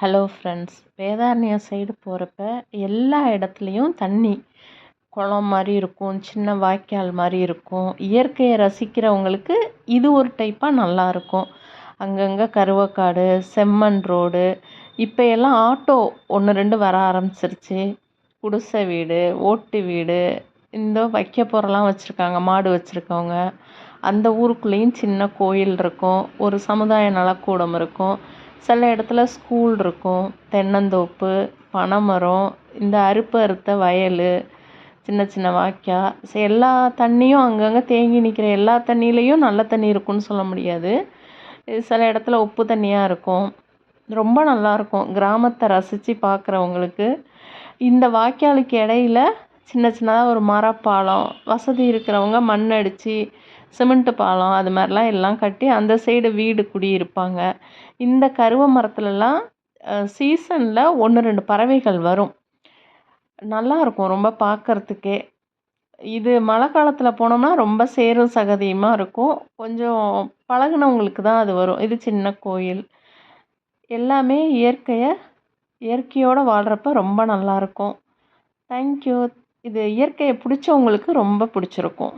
Hello friends Vedaranyam side போகிறப்ப எல்லா இடத்துலையும் தண்ணி. குளம் மாதிரி இருக்கும் சின்ன வாய்க்கால் மாதிரி இருக்கும். இயற்கையை ரசிக்கிறவங்களுக்கு இது ஒரு டைப்பாக நல்லாயிருக்கும் அங்கங்கே கருவக்காடு செம்மண் ரோடு இப்போ எல்லாம் ஆட்டோ ஒன்று ரெண்டு வர ஆரம்பிச்சிருச்சு. குடிசை வீடு ஓட்டு வீடு இந்த வைக்க போகிறலாம் வச்சுருக்காங்க மாடு வச்சுருக்கவங்க. அந்த ஊருக்குள்ளேயும் சின்ன கோயில் இருக்கும் ஒரு சமுதாய நலக்கூடம் இருக்கும். சில இடத்துல ஸ்கூல் இருக்கும் தென்னந்தோப்பு பனைமரம் இந்த அறுப்பு அறுத்த வயல் சின்ன சின்ன வாய்க்கால் எல்லா தண்ணியும் அங்கங்கே தேங்கி நிற்கிற எல்லா தண்ணியிலையும் நல்ல தண்ணி இருக்கும்னு சொல்ல முடியாது. சில இடத்துல உப்பு தண்ணியாக இருக்கும். ரொம்ப நல்லாயிருக்கும் கிராமத்தை ரசித்து பார்க்குறவங்களுக்கு இந்த வாய்க்காலுக்கு இடையில சின்ன சின்னதாக ஒரு மரப்பாலம் வசதி இருக்கிறவங்க மண் அடித்து சிமெண்ட்டு பாலம் அது மாதிரிலாம் எல்லாம் கட்டி அந்த சைடு வீடு குடியிருப்பாங்க. இந்த கருவ மரத்துலலாம் சீசனில் ஒன்று ரெண்டு பறவைகள் வரும். நல்லாயிருக்கும் ரொம்ப பார்க்கறதுக்கே இது மழை காலத்தில் போனோம்னா ரொம்ப சேரும் சகதியுமாக இருக்கும். கொஞ்சம் பழகுனவங்களுக்கு தான் அது வரும். இது சின்ன கோயில். எல்லாமே இயற்கையை இயற்கையோடு வாழ்கிறப்ப ரொம்ப நல்லாயிருக்கும் தேங்க்யூ இது இயற்கையை பிடிச்சவங்களுக்கு ரொம்ப பிடிச்சிருக்கும்.